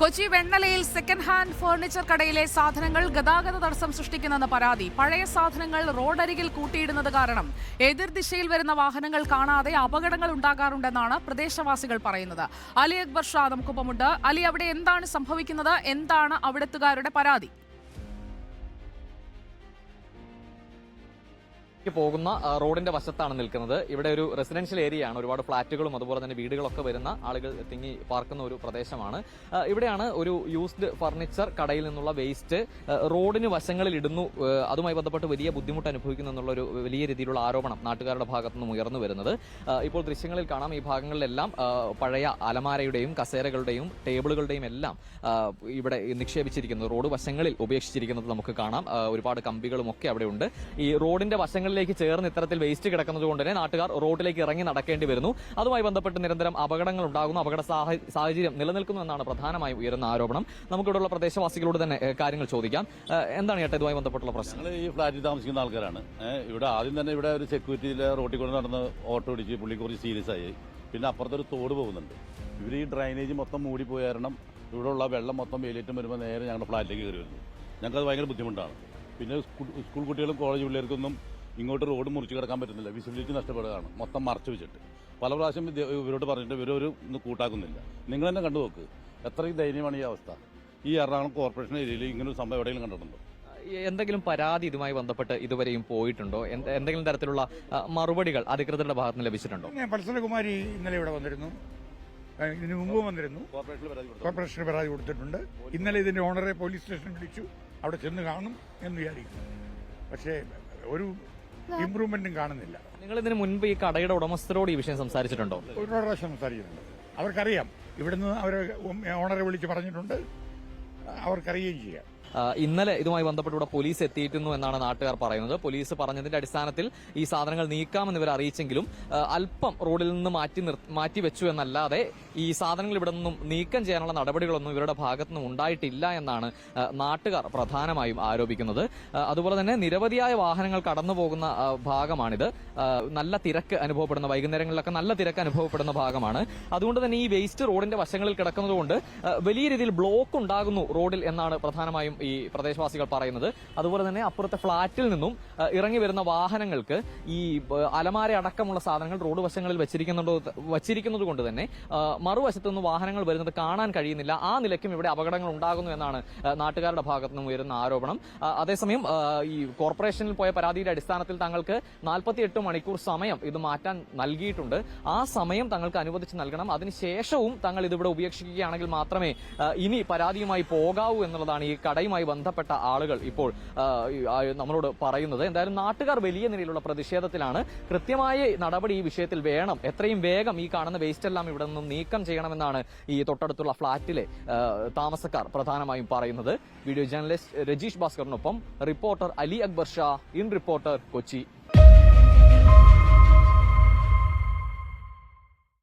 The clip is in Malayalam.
കൊച്ചി വെണ്ണലയിൽ സെക്കൻഡ് ഹാൻഡ് ഫർണിച്ചർ കടയിലെ സാധനങ്ങൾ ഗതാഗത തടസ്സം സൃഷ്ടിക്കുന്നെന്ന പരാതി. പഴയ സാധനങ്ങൾ റോഡരികിൽ കൂട്ടിയിടുന്നത് കാരണം എതിർദിശയിൽ വരുന്ന വാഹനങ്ങൾ കാണാതെ അപകടങ്ങൾ ഉണ്ടാകാറുണ്ടെന്നാണ് പ്രദേശവാസികൾ പറയുന്നത്. അലി അക്ബർ ഷാ നമുക്കൊപ്പമുണ്ട്. അലി അവിടെ എന്താണ് സംഭവിക്കുന്നത്? എന്താണ് അവിടുത്തുകാരുടെ പരാതി? ക്ക് പോകുന്ന റോഡിന്റെ വശത്താണ് നിൽക്കുന്നത്. ഇവിടെ ഒരു റെസിഡൻഷ്യൽ ഏരിയ ആണ്. ഒരുപാട് ഫ്ളാറ്റുകളും അതുപോലെ തന്നെ വീടുകളൊക്കെ വരുന്ന ആളുകൾ തിങ്ങി പാർക്കുന്ന ഒരു പ്രദേശമാണ്. ഇവിടെയാണ് ഒരു യൂസ്ഡ് ഫർണിച്ചർ കടയിൽ നിന്നുള്ള വേസ്റ്റ് റോഡിന് വശങ്ങളിൽ ഇടുന്നു. അതുമായി ബന്ധപ്പെട്ട് വലിയ ബുദ്ധിമുട്ട് അനുഭവിക്കുന്നു എന്നുള്ള ഒരു വലിയ രീതിയിലുള്ള ആരോപണം നാട്ടുകാരുടെ ഭാഗത്തു നിന്നും ഉയർന്നു വരുന്നത്. ഇപ്പോൾ ദൃശ്യങ്ങളിൽ കാണാം ഈ ഭാഗങ്ങളിലെല്ലാം പഴയ അലമാരയുടെയും കസേരകളുടെയും ടേബിളുകളുടെയും എല്ലാം ഇവിടെ നിക്ഷേപിച്ചിരിക്കുന്നു. റോഡ് വശങ്ങളിൽ ഉപേക്ഷിച്ചിരിക്കുന്നത് നമുക്ക് കാണാം. ഒരുപാട് കമ്പികളും ഒക്കെ അവിടെ ഉണ്ട് ഈ റോഡിന്റെ വശങ്ങളിലേക്ക് ചേർന്ന് ഇത്തരത്തിൽ വേസ്റ്റ് കിടക്കുന്നത് കൊണ്ട് തന്നെ നാട്ടുകാർ റോഡിലേക്ക് ഇറങ്ങി നടക്കേണ്ടി വരുന്നു. അതുമായി ബന്ധപ്പെട്ട് നിരന്തരം അപകടങ്ങൾ ഉണ്ടാകുന്നു. അപകട സാഹചര്യം നിലനിൽക്കുന്നു എന്നാണ് പ്രധാനമായും ഉയരുന്ന ആരോപണം. നമുക്കിവിടെയുള്ള പ്രദേശവാസികളോട് തന്നെ കാര്യങ്ങൾ ചോദിക്കാം. എന്താണ് ചേട്ടാ ഇതുമായി ബന്ധപ്പെട്ടുള്ള പ്രശ്നം? ഈ ഫ്ലാറ്റിൽ താമസിക്കുന്ന ആൾക്കാരാണ്. ഇവിടെ ആദ്യം തന്നെ ഇവിടെ ഒരു സെക്യൂരിറ്റിയിലെ റോട്ടിൽ കൊണ്ട് നടന്ന് ഓട്ടോ ഇടിച്ച് പുള്ളി കുറച്ച് സീരിയസ് ആയി. പിന്നെ അപ്പുറത്തൊരു തോട് പോകുന്നുണ്ട്. ഇവർ ഈ ഡ്രൈനേജ് മൊത്തം മൂടി പോയ കാരണം ഇവിടെയുള്ള വെള്ളം മൊത്തം വെയിലേറ്റം വരുമ്പോൾ നേരെ ഞങ്ങളുടെ ഫ്ലാറ്റിലേക്ക് കയറി വരുന്നു ഞങ്ങൾക്കത് ഭയങ്കര ബുദ്ധിമുട്ടാണ്. പിന്നെ സ്കൂൾ കുട്ടികളും കോളേജ് പിള്ളേർക്കൊന്നും ഇങ്ങോട്ട് റോഡ് മുറിച്ച് കിടക്കാൻ പറ്റുന്നില്ല. വിസിബിലിറ്റി നഷ്ടപ്പെടുകയാണ്. മൊത്തം മറച്ചു വെച്ചിട്ട്. പല പ്രാവശ്യം ഇത് ഇവരോട് പറഞ്ഞിട്ട് ഇവരൊരു ഇന്ന് കൂട്ടാക്കുന്നില്ല. നിങ്ങൾ തന്നെ കണ്ടു നോക്ക്. എത്രയും ദയനീയമാണ് ഈ അവസ്ഥ. ഈ എറണാകുളം കോർപ്പറേഷൻ ഏരിയയിൽ ഇങ്ങനൊരു ഒരു സംഭവം എവിടെയെങ്കിലും കണ്ടിട്ടുണ്ടോ? എന്തെങ്കിലും പരാതി ഇതുമായി ബന്ധപ്പെട്ട് ഇതുവരെയും പോയിട്ടുണ്ടോ? എന്തെങ്കിലും തരത്തിലുള്ള മറുപടികൾ അധികൃതരുടെ ഭാഗത്ത് നിന്ന് ലഭിച്ചിട്ടുണ്ടോ പത്സലകുമാരി ഇന്നലെ ഇവിടെ വന്നിരുന്നു. ഇതിനു മുമ്പ് വന്നിരുന്നു. കോർപ്പറേഷനിൽ പരാതി കൊടുത്തു കോർപ്പറേഷന് പരാതി കൊടുത്തിട്ടുണ്ട്. ഇന്നലെ ഇതിന്റെ ഓണറെ പോലീസ് സ്റ്റേഷൻ വിളിച്ചു. അവിടെ ചെന്ന് കാണും എന്ന് വിചാരിക്കുന്നു. പക്ഷേ ഒരു ഇമ്പ്രൂവ്മെന്റും കാണുന്നില്ല. നിങ്ങൾ ഇതിന് മുൻപ് ഈ കടയുടെ ഉടമസ്ഥരോട് ഈ വിഷയം സംസാരിച്ചിട്ടുണ്ടോ? ഒരു പ്രാവശ്യം സംസാരിക്കുന്നുണ്ട് അവർക്കറിയാം. ഇവിടുന്ന് അവർ ഓണറെ വിളിച്ച് പറഞ്ഞിട്ടുണ്ട്. അവർക്കറിയുകയും ചെയ്യാം. ഇന്നലെ ഇതുമായി ബന്ധപ്പെട്ട് ഇവിടെ പോലീസ് എത്തിയിരുന്നു എന്നാണ് നാട്ടുകാർ പറയുന്നത്. പോലീസ് പറഞ്ഞതിന്റെ അടിസ്ഥാനത്തിൽ ഈ സാധനങ്ങൾ നീക്കാമെന്ന് ഇവർ അറിയിച്ചെങ്കിലും അല്പം റോഡിൽ നിന്ന് മാറ്റി മാറ്റി വെച്ചു എന്നല്ലാതെ ഈ സാധനങ്ങൾ ഇവിടെ നിന്നും നീക്കം ചെയ്യാനുള്ള നടപടികളൊന്നും ഇവരുടെ ഭാഗത്തു നിന്നും ഉണ്ടായിട്ടില്ല എന്നാണ് നാട്ടുകാർ പ്രധാനമായും ആരോപിക്കുന്നത്. അതുപോലെ തന്നെ നിരവധിയായ വാഹനങ്ങൾ കടന്നു പോകുന്ന ഭാഗമാണിത്. നല്ല തിരക്ക് അനുഭവപ്പെടുന്ന വൈകുന്നേരങ്ങളിലൊക്കെ നല്ല തിരക്ക് അനുഭവപ്പെടുന്ന ഭാഗമാണ്. അതുകൊണ്ട് തന്നെ ഈ വേസ്റ്റ് റോഡിന്റെ വശങ്ങളിൽ കിടക്കുന്നതുകൊണ്ട് വലിയ രീതിയിൽ ബ്ലോക്ക് ഉണ്ടാകുന്നു റോഡിൽ എന്നാണ് പ്രധാനമായും ഈ പ്രദേശവാസികൾ പറയുന്നത്. അതുപോലെ തന്നെ അപ്പുറത്തെ ഫ്ളാറ്റിൽ നിന്നും ഇറങ്ങി വരുന്ന വാഹനങ്ങൾക്ക് ഈ അലമാര അടക്കമുള്ള സാധനങ്ങൾ റോഡ് വശങ്ങളിൽ വെച്ചിരിക്കുന്നുണ്ടോ വച്ചിരിക്കുന്നത് കൊണ്ട് തന്നെ മറുവശത്തു നിന്ന് വാഹനങ്ങൾ വരുന്നത് കാണാൻ കഴിയുന്നില്ല. ആ നിലയ്ക്കും ഇവിടെ അപകടങ്ങൾ ഉണ്ടാകുന്നു എന്നാണ് നാട്ടുകാരുടെ ഭാഗത്തു നിന്നും ഉയരുന്ന ആരോപണം. അതേസമയം ഈ കോർപ്പറേഷനിൽ പോയ പരാതിയുടെ അടിസ്ഥാനത്തിൽ തങ്ങൾക്ക് നാൽപ്പത്തിയെട്ട് മണിക്കൂർ സമയം ഇത് മാറ്റാൻ നൽകിയിട്ടുണ്ട്. ആ സമയം തങ്ങൾക്ക് അനുവദിച്ച് നൽകണം. അതിനുശേഷവും തങ്ങൾ ഇതിവിടെ ഉപേക്ഷിക്കുകയാണെങ്കിൽ മാത്രമേ ഇനി പരാതിയുമായി പോകാവൂ എന്നുള്ളതാണ് ഈ കടയുമായി ബന്ധപ്പെട്ട ആളുകൾ ഇപ്പോൾ നമ്മളോട് പറയുന്നത്. എന്തായാലും നാട്ടുകാർ വലിയ നിലയിലുള്ള പ്രതിഷേധത്തിലാണ്. കൃത്യമായ നടപടി ഈ വിഷയത്തിൽ വേണം. എത്രയും വേഗം ഈ കാണുന്ന വേസ്റ്റ് എല്ലാം ഇവിടെ നിന്നും നീക്കം ചെയ്യണമെന്നാണ് ഈ തൊട്ടടുത്തുള്ള ഫ്ളാറ്റിലെ താമസക്കാർ പ്രധാനമായും പറയുന്നത്. Video journalist Rajeesh ഭാസ്കറിനൊപ്പം reporter Ali Akbar Shah in reporter Kochi.